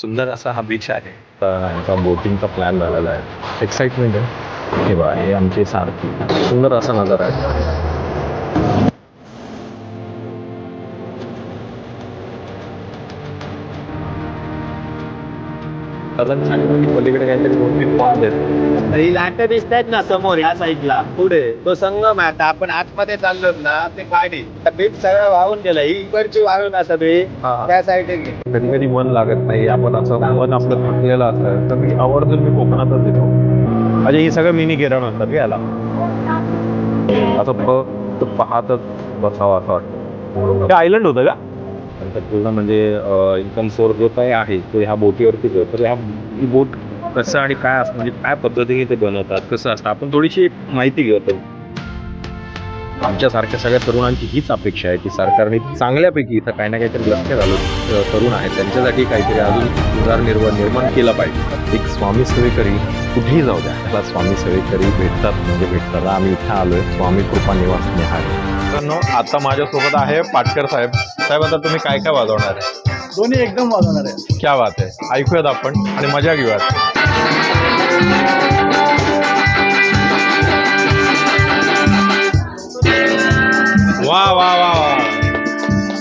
सुंदर असा हा बीच आहे. तर बोटिंगचा प्लॅन झालेला आहे. एक्साइटमेंट आहे. हे बा हे आमची सारखी सुंदर असा नजारा आहे. कदम सांगितलं पलीकडे काहीतरी दोन तीन पॉईंट आहेत ही लाट दिसत आहेत ना समोर या साईडला पुढे. तो संगम आहे आता. आपण आतमध्ये चाललो ना ते पाणी बीच सगळं वाहून गेलं. ही इकडची वाहून सगळी हा. त्या साईडे कधी कधी मन लागत नाही. आपण असं मन आपलं थकलेलं असतं. तर मी आवर्जून मी कोकणातच येतो. म्हणजे ही सगळं मिनी केरळ म्हणतात याला. असं फक्त पाहतच बसावं असं वाटतं. ते आयलंड होतं का? त्यांचा पूर्ण म्हणजे इन्कम सोर्स जो काही आहे तो ह्या बोटीवरतीच आहे तर ह्या बोट कसं आणि काय असतं म्हणजे काय पद्धतीने ते बनवतात कसं असतं आपण थोडीशी माहिती घेतो आमच्यासारख्या सगळ्या तरुणांची हीच अपेक्षा आहे की सरकारने चांगल्यापैकी इथं काही ना काहीतरी लक्ष घालून तरुण आहेत त्यांच्यासाठी काहीतरी अजून उदारनिर्वाह निर्माण केला पाहिजे. एक स्वामी सेवेकरी कुठेही जाऊ द्या त्याला स्वामी सेवेकरी भेटतात म्हणजे भेटतात. आम्ही इथं आलोय स्वामी कृपा निवास निहार मित्रांनो आता माझ्यासोबत आहे पाटकर साहेब. साहेब आता तुम्ही काय काय वाजवणार आहे? दोन्ही एकदम वाजवणार आहे. क्या बात आहे. ऐकूयात आपण आणि मजा घेऊयात. वा वा